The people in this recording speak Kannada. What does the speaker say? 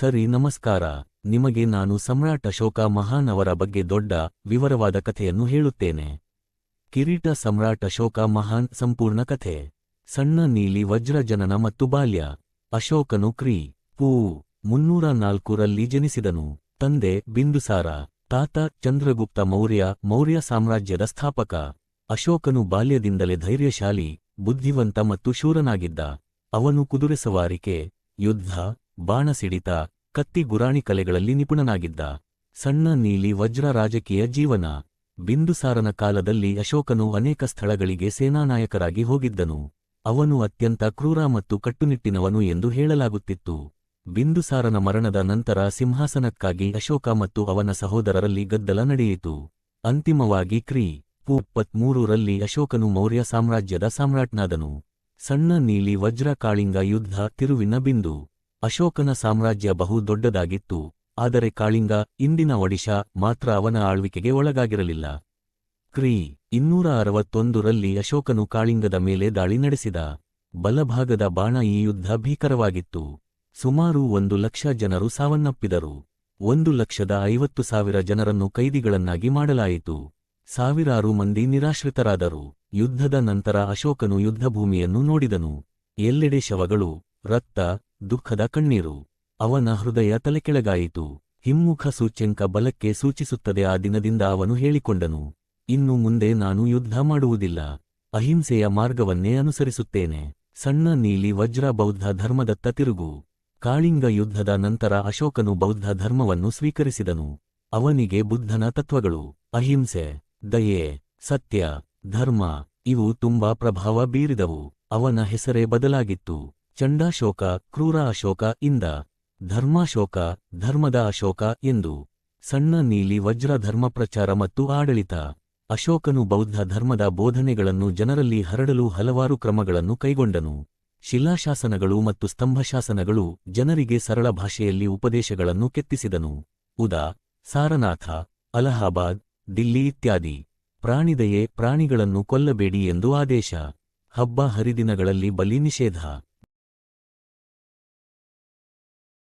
ಸರಿ ನಮಸ್ಕಾರ, ನಿಮಗೆ ನಾನು ಸಮ್ರಾಟ್ ಅಶೋಕ ಮಹಾನ್ ಅವರ ಬಗ್ಗೆ ದೊಡ್ಡ ವಿವರವಾದ ಕಥೆಯನ್ನು ಹೇಳುತ್ತೇನೆ. ಕಿರೀಟ ಸಮ್ರಾಟ್ ಅಶೋಕ ಮಹಾನ್ ಸಂಪೂರ್ಣ ಕಥೆ. ಸಣ್ಣ ನೀಲಿ ವಜ್ರ ಜನನ ಮತ್ತು ಬಾಲ್ಯ. ಅಶೋಕನು ಕ್ರಿ. ಪೂ. ಮುನ್ನೂರ ನಾಲ್ಕರಲ್ಲಿ ಜನಿಸಿದನು. ತಂದೆ ಬಿಂದುಸಾರ. ತಾತ ಚಂದ್ರಗುಪ್ತ ಮೌರ್ಯ ಮೌರ್ಯ ಸಾಮ್ರಾಜ್ಯದ ಸ್ಥಾಪಕ. ಅಶೋಕನು ಬಾಲ್ಯದಿಂದಲೇ ಧೈರ್ಯಶಾಲಿ, ಬುದ್ಧಿವಂತ ಮತ್ತು ಶೂರನಾಗಿದ್ದ. ಅವನು ಕುದುರೆ ಸವಾರಿಕೆ, ಯುದ್ಧ ಬಾಣಸಿಡಿತ ಕತ್ತಿ ಗುರಾಣಿ ಕಲೆಗಳಲ್ಲಿ ನಿಪುಣನಾಗಿದ್ದ ಸಣ್ಣ ನೀಲಿ ವಜ್ರ ರಾಜಕೀಯ ಜೀವನ. ಬಿಂದುಸಾರನ ಕಾಲದಲ್ಲಿ ಅಶೋಕನು ಅನೇಕ ಸ್ಥಳಗಳಿಗೆ ಸೇನಾನಾಯಕರಾಗಿ ಹೋಗಿದ್ದನು. ಅವನು ಅತ್ಯಂತ ಕ್ರೂರ ಮತ್ತು ಕಟ್ಟುನಿಟ್ಟಿನವನು ಎಂದು ಹೇಳಲಾಗುತ್ತಿತ್ತು. ಬಿಂದುಸಾರನ ಮರಣದ ನಂತರ ಸಿಂಹಾಸನಕ್ಕಾಗಿ ಅಶೋಕ ಮತ್ತು ಅವನ ಸಹೋದರರಲ್ಲಿ ಗದ್ದಲ ನಡೆಯಿತು. ಅಂತಿಮವಾಗಿ ಕ್ರಿ. ಪು. ರಲ್ಲಿ ಅಶೋಕನು ಮೌರ್ಯ ಸಾಮ್ರಾಜ್ಯದ ಸಾಮ್ರಾಟ್ನಾದನು. ಸಣ್ಣ ನೀಲಿ ವಜ್ರ ಕಾಳಿಂಗ ಯುದ್ಧ ತಿರುವಿನ ಬಿಂದು. ಅಶೋಕನ ಸಾಮ್ರಾಜ್ಯ ಬಹು ದೊಡ್ಡದಾಗಿತ್ತು, ಆದರೆ ಕಾಳಿಂಗ ಇಂದಿನ ಒಡಿಶಾ ಮಾತ್ರ ಅವನ ಆಳ್ವಿಕೆಗೆ ಒಳಗಾಗಿರಲಿಲ್ಲ. ಕ್ರಿ ಇನ್ನೂರ ಅರವತ್ತೊಂದರಲ್ಲಿ ಅಶೋಕನು ಕಾಳಿಂಗದ ಮೇಲೆ ದಾಳಿ ನಡೆಸಿದ. ಬಲಭಾಗದ ಬಾಣ ಈ ಯುದ್ಧ ಭೀಕರವಾಗಿತ್ತು. ಸುಮಾರು ಒಂದು ಲಕ್ಷ ಜನರು ಸಾವನ್ನಪ್ಪಿದರು. ಒಂದು ಲಕ್ಷದ ಐವತ್ತು ಸಾವಿರ ಜನರನ್ನು ಕೈದಿಗಳನ್ನಾಗಿ ಮಾಡಲಾಯಿತು. ಸಾವಿರಾರು ಮಂದಿ ನಿರಾಶ್ರಿತರಾದರು. ಯುದ್ಧದ ನಂತರ ಅಶೋಕನು ಯುದ್ಧಭೂಮಿಯನ್ನು ನೋಡಿದನು. ಎಲ್ಲೆಡೆ ಶವಗಳು, ರಕ್ತ ದುಃಖದ ಕಣ್ಣೀರು. ಅವನ ಹೃದಯ ತಲೆಕೆಳಗಾಯಿತು. ಹಿಮ್ಮುಖ ಸೂಚ್ಯಂಕ ಬಲಕ್ಕೆ ಸೂಚಿಸುತ್ತದೆ ಆ ದಿನದಿಂದ ಅವನು ಹೇಳಿಕೊಂಡನು. ಇನ್ನು ಮುಂದೆ ನಾನು ಯುದ್ಧ ಮಾಡುವುದಿಲ್ಲ. ಅಹಿಂಸೆಯ ಮಾರ್ಗವನ್ನೇ ಅನುಸರಿಸುತ್ತೇನೆ. ಸಣ್ಣ ನೀಲಿ ವಜ್ರ ಬೌದ್ಧ ಧರ್ಮದತ್ತ ತಿರುಗು. ಕಾಳಿಂಗ ಯುದ್ಧದ ನಂತರ ಅಶೋಕನು ಬೌದ್ಧ ಧರ್ಮವನ್ನು ಸ್ವೀಕರಿಸಿದನು. ಅವನಿಗೆ ಬುದ್ಧನ ತತ್ವಗಳು, ಅಹಿಂಸೆ, ದಯೆ, ಸತ್ಯ, ಧರ್ಮ ಇವು ತುಂಬಾ ಪ್ರಭಾವ ಬೀರಿದವು. ಅವನ ಹೆಸರೇ ಬದಲಾಗಿತ್ತು. ಚಂಡಾಶೋಕ ಕ್ರೂರ ಅಶೋಕ ಇಂದ ಧರ್ಮಾಶೋಕ, ಧರ್ಮದ ಅಶೋಕ ಎಂದು ಸಣ್ಣ ನೀಲಿ ವಜ್ರ ಧರ್ಮ ಪ್ರಚಾರ ಮತ್ತು ಆಡಳಿತ. ಅಶೋಕನು ಬೌದ್ಧ ಧರ್ಮದ ಬೋಧನೆಗಳನ್ನು ಜನರಲ್ಲಿ ಹರಡಲು ಹಲವಾರು ಕ್ರಮಗಳನ್ನು ಕೈಗೊಂಡನು. ಶಿಲಾಶಾಸನಗಳು ಮತ್ತು ಸ್ತಂಭಶಾಸನಗಳು ಜನರಿಗೆ ಸರಳ ಭಾಷೆಯಲ್ಲಿ ಉಪದೇಶಗಳನ್ನು ಕೆತ್ತಿಸಿದನು. ಉದಾ, ಸಾರನಾಥ, ಅಲಹಾಬಾದ್, ದಿಲ್ಲಿ ಇತ್ಯಾದಿ. ಪ್ರಾಣಿದಯೆ ಪ್ರಾಣಿಗಳನ್ನು ಕೊಲ್ಲಬೇಡಿ ಎಂದು ಆದೇಶ. ಹಬ್ಬ ಹರಿದಿನಗಳಲ್ಲಿ ಬಲಿ ನಿಷೇಧ.